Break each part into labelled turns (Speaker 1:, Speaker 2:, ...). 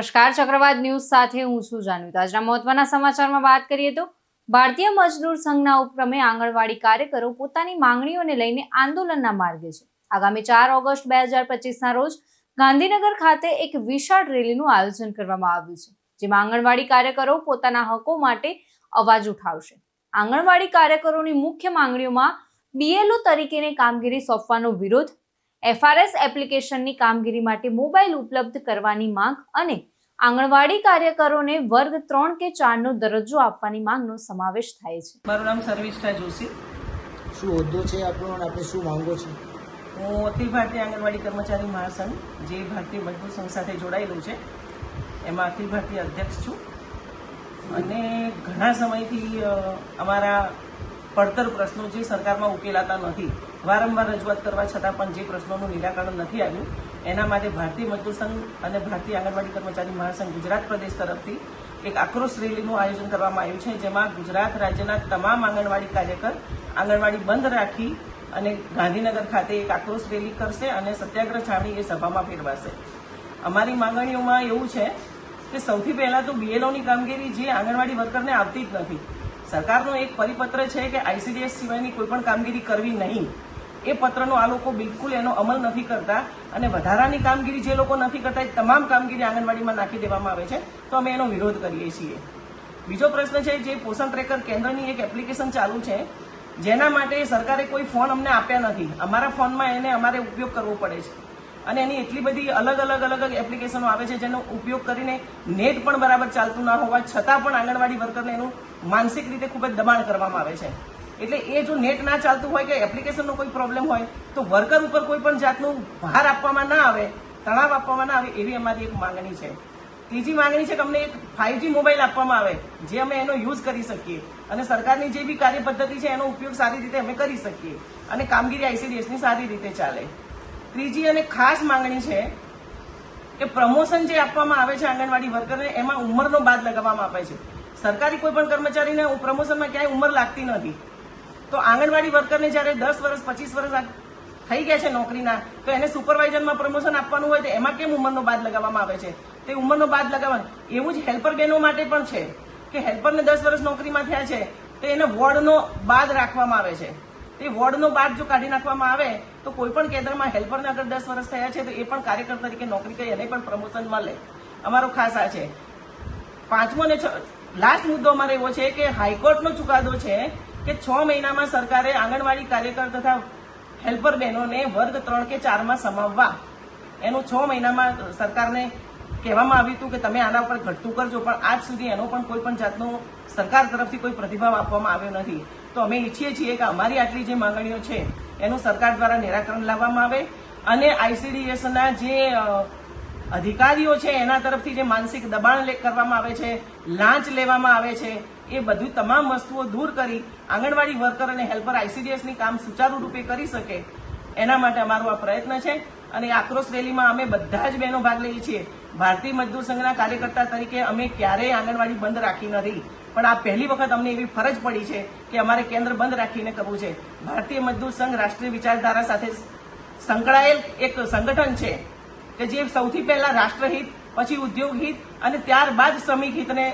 Speaker 1: નમસ્કાર, ચક્રવાત ન્યૂઝ સાથે હું છું જાનવી. આજના મહત્વના સમાચારમાં વાત કરીએ તો ભારતીય મજદૂર સંઘના ઉપક્રમે આંગણવાડી કાર્યકરો પોતાની માંગણીઓને લઈને આંદોલનના માર્ગે છે. આગામી ચાર ઓગસ્ટ બે હજાર પચીસના રોજ ગાંધીનગર ખાતે એક વિશાળ રેલીનું આયોજન કરવામાં આવ્યું છે, જેમાં આંગણવાડી કાર્યકરો પોતાના હકો માટે અવાજ ઉઠાવશે. આંગણવાડી કાર્યકરોની મુખ્ય માંગણીઓમાં બીએલઓ તરીકેની કામગીરી સોંપવાનો વિરોધ, એફઆરએસ એપ્લિકેશનની કામગીરી માટે મોબાઈલ ઉપલબ્ધ કરવાની માંગ અને આંગણવાડી કાર્યકરોને વર્ગ ત્રણ કે ચારનો દરજ્જો આપવાની માંગનો સમાવેશ થાય છે.
Speaker 2: મારું નામ સર્વિષ્ઠા જોશી.
Speaker 3: શું હોદ્દો છે આપણો અને આપણે શું માંગો છો?
Speaker 2: હું અખિલ ભારતીય આંગણવાડી કર્મચારી મહાસંઘ જે ભારતીય મજદૂર સંઘ સાથે જોડાયેલું છે. એમાં અખિલ ભારતીય અધ્યક્ષ છું. અને ઘણા સમયથી અમારા પડતર પ્રશ્નો જે સરકારમાં ઉકેલાતા નથી, વારંવાર રજૂઆત કરવા છતાં પણ જે પ્રશ્નોનું નિરાકરણ નથી આવ્યું, એના માટે ભારતીય મજદૂર સંઘ અને ભારતીય આંગણવાડી કર્મચારી મહાસંઘ ગુજરાત પ્રદેશ તરફથી એક આક્રોશ રેલીનું આયોજન કરવામાં આવ્યું છે, જેમાં ગુજરાત રાજ્યના તમામ આંગણવાડી કાર્યકર આંગણવાડી બંધ રાખી અને ગાંધીનગર ખાતે એક આક્રોશ રેલી કરશે અને સત્યાગ્રહ છાવણી એ સભામાં ફેરવાશે. અમારી માંગણીઓમાં એવું છે કે સૌથી પહેલા તો બીએલઓની કામગીરી જે આંગણવાડી વર્કરને આવતી જ નથી. સરકારનો એક પરિપત્ર છે કે આઈસીડીએસ સિવાયની કોઈ પણ કામગીરી કરવી નહીં. એ પત્રનો આ લોકો બિલકુલ એનો અમલ નથી કરતા અને વધારાની કામગીરી જે લોકો નથી કરતા, એ તમામ કામગીરી આંગણવાડીમાં નાખી દેવામાં આવે છે, તો અમે એનો વિરોધ કરીએ છીએ. બીજો પ્રશ્ન છે જે પોષણ ટ્રેકર કેન્દ્રની એક એપ્લિકેશન ચાલુ છે, જેના માટે સરકારે કોઈ ફોન અમને આપ્યા નથી. અમારા ફોનમાં એને અમારે ઉપયોગ કરવો પડે છે. અને એની એટલી બધી અલગ અલગ અલગ અલગ એપ્લિકેશનો આવે છે જેનો ઉપયોગ કરીને નેટ પણ બરાબર ચાલતું ના હોવા છતાં પણ આંગણવાડી વર્કરને એનું માનસિક રીતે ખૂબ જ દબાણ કરવામાં આવે છે. એટલે એ જો નેટ ના ચાલતું હોય કે એપ્લિકેશનનો કોઈ પ્રોબ્લેમ હોય, તો વર્કર ઉપર કોઈ પણ જાતનું ભાર આપવામાં ના આવે, તણાવ આપવામાં ના આવે એવી અમારી એક માંગણી છે. ત્રીજી માંગણી છે કે અમને એક ફાઇવજી મોબાઈલ આપવામાં આવે, જે અમે એનો યુઝ કરી શકીએ અને સરકારની જે બી કાર્યપદ્ધતિ છે એનો ઉપયોગ સારી રીતે અમે કરી શકીએ અને કામગીરી આઈસીડીએસની સારી રીતે ચાલે. ત્રીજી અને ખાસ માંગણી છે કે પ્રમોશન જે આપવામાં આવે છે આંગણવાડી વર્કરને, એમાં ઉંમરનો બાદ લગાવવામાં આપે છે. સરકારી કોઈ પણ કર્મચારીને પ્રમોશનમાં ક્યાંય ઉંમર લાગતી નથી. તો આંગણવાડી વર્કરને જ્યારે દસ વર્ષ, પચીસ વર્ષ થઈ ગયા છે નોકરીના, તો એને સુપરવાઇઝરમાં પ્રમોશન આપવાનું હોય તો એમાં કેમ ઉંમરનો બાદ લગાવવામાં આવે છે? તે ઉંમરનો બાદ લગાવવાનો. એવું જ હેલ્પર બહેનો માટે પણ છે કે હેલ્પરને દસ વર્ષ નોકરીમાં થયા છે, તો એને વોર્ડનો બાદ રાખવામાં આવે છે. તે વોર્ડનો બાદ જો કાઢી નાખવામાં આવે, તો કોઈ પણ કેન્દ્રમાં હેલ્પરને આગળ દસ વર્ષ થયા છે, તો એ પણ કાર્યકર તરીકે નોકરી કરી એને પણ પ્રમોશન મળે. અમારો ખાસ આ છે. પાંચમો ને લાસ્ટ મુદ્દો અમારો એવો છે કે હાઈકોર્ટનો ચુકાદો છે કે છ મહિનામાં સરકારે આંગણવાડી કાર્યકર તથા હેલ્પર બહેનોને વર્ગ ત્રણ કે ચારમાં સમાવવા. એનું છ મહિનામાં સરકારને કહેવામાં આવ્યું હતું કે તમે આના ઉપર ઘટતું કરજો, પણ આજ સુધી એનો પણ કોઈ પણ જાતનો સરકાર તરફથી કોઈ પ્રતિભાવ આપવામાં આવ્યો નથી. તો અમે ઈચ્છીએ છીએ કે અમારી આટલી જે માંગણીઓ છે, એનું સરકાર દ્વારા નિરાકરણ લાવવામાં આવે અને આઈસીડીએસના જે અધિકારીઓ છે, એના તરફથી જે માનસિક દબાણ કરવામાં આવે છે, લાંચ લેવામાં આવે છે, એ બધું તમામ વસ્તુઓ દૂર કરી આંગણવાડી વર્કર અને હેલ્પર આઈસીડીએસની કામ સુચારુ રૂપે કરી શકે, એના માટે અમારો આ પ્રયત્ન છે. અને આક્રોશ રેલીમાં અમે બધા જ બહેનો ભાગ લઈએ છીએ. ભારતીય મજદૂર સંઘના કાર્યકર્તા તરીકે અમે ક્યારેય આંગણવાડી બંધ રાખી નથી. પણ આ પહેલી વખત અમને એવી ફરજ પડી છે કે અમારે કેન્દ્ર બંધ રાખીને કરવું છે. ભારતીય મજદૂર સંઘ રાષ્ટ્રીય વિચારધારા સાથે સંકળાયેલ એક સંગઠન છે કે જે સૌથી પહેલા રાષ્ટ્રહિત, પછી ઉદ્યોગ હિત અને ત્યારબાદ શ્રમિક હિતને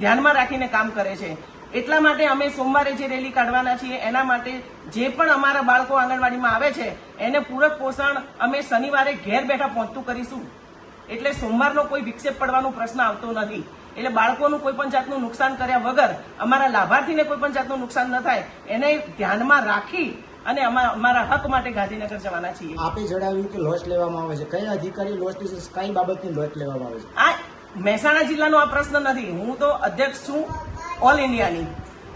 Speaker 2: ધ્યાનમાં રાખીને કામ કરે છે. એટલા માટે અમે સોમવારે જે રેલી કાઢવાના છીએ, એના માટે જે પણ અમારા બાળકો આંગણવાડીમાં આવે છે, એને પૂરક પોષણ અમે શનિવારે ઘેર બેઠા પહોંચતું કરીશું. એટલે સોમવારનો કોઈ વિક્ષેપ પડવાનો પ્રશ્ન આવતો નથી. એટલે બાળકોનું કોઈ પણ જાતનું નુકસાન કર્યા વગર અમારા લાભાર્થીને કોઈ પણ જાતનું નુકસાન ન થાય એને ધ્યાનમાં રાખી અને અમા- અમારા હક માટે ગાંધીનગર જવાના છીએ.
Speaker 3: આપે જણાવ્યું કે લોસ લેવામાં આવે છે. કયા અધિકારી લોસ લેશે? કઈ બાબતની લોસ લેવામાં આવે છે?
Speaker 2: આ મહેસાણા જિલ્લાનો આ પ્રશ્ન નથી. હું તો અધ્યક્ષ છું ઓલ ઇન્ડિયાની.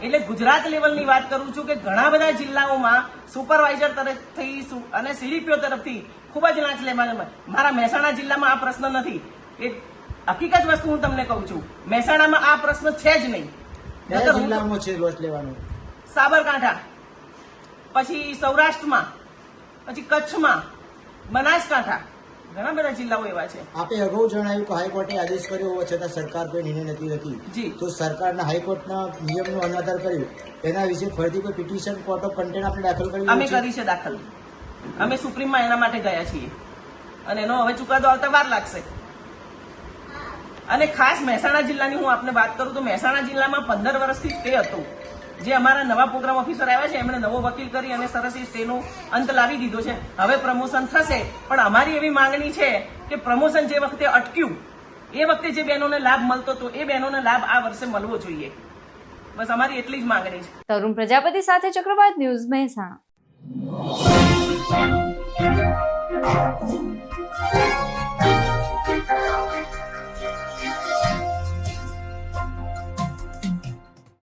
Speaker 2: એટલે ગુજરાત લેવલની વાત કરું છું કે ઘણા બધા જિલ્લાઓમાં સુપરવાઇઝર તરફથી અને સીડીપીઓ તરફથી ખૂબ જ લાંચ લેવામાં મારા મહેસાણા જિલ્લામાં આ પ્રશ્ન નથી. એ હકીકત વસ્તુ હું તમને કહું છું. મહેસાણામાં આ પ્રશ્ન છે જ નહીં.
Speaker 3: જિલ્લામાં છે લોસ લેવાનું?
Speaker 2: સાબરકાંઠા. પછી સૌરાષ્ટ્રમાં પછી કચ્છમાં બનાસકાંઠા. ઘણા બધા જિલ્લાઓ એવા છે.
Speaker 3: આપે અગાઉ જણાવ્યું કે હાઈકોર્ટે આદેશ કર્યો હોવા છતાં સરકાર કોઈ નિર્ણય નથી. નથી તો સરકારના હાઈકોર્ટના નિયમનું અનાદર કર્યું. એના વિશે ફરીથી કોઈ પિટિશન કોર્ટ ઓફ કન્ટેન્ટ આપણે દાખલ કરી
Speaker 2: અમે કરી છે દાખલ. અમે સુપ્રીમમાં એના માટે ગયા છીએ. અને એનો હવે ચુકાદો આવતા વાર લાગશે. અને ખાસ મહેસાણા જિલ્લાની હું આપને વાત કરું તો મહેસાણા જિલ્લામાં પંદર વર્ષથી સ્ટે હતો. જે અમારા નવા પ્રોગ્રામ ઓફિસર આવ્યા છે, એમણે નવો વકીલ કરી અને સરસ સ્ટેનો અંત લાવી દીધો છે. હવે પ્રમોશન થશે, પણ અમારી એવી માંગણી છે કે પ્રમોશન જે વખતે અટક્યું, એ વખતે જે બહેનોને લાભ મળતો હતો, એ બહેનોને લાભ આ વર્ષે મળવો જોઈએ. બસ અમારી એટલી જ માંગણી છે.
Speaker 1: તરુણ પ્રજાપતિ સાથે ચક્રવાત ન્યૂઝ મહેસાણા.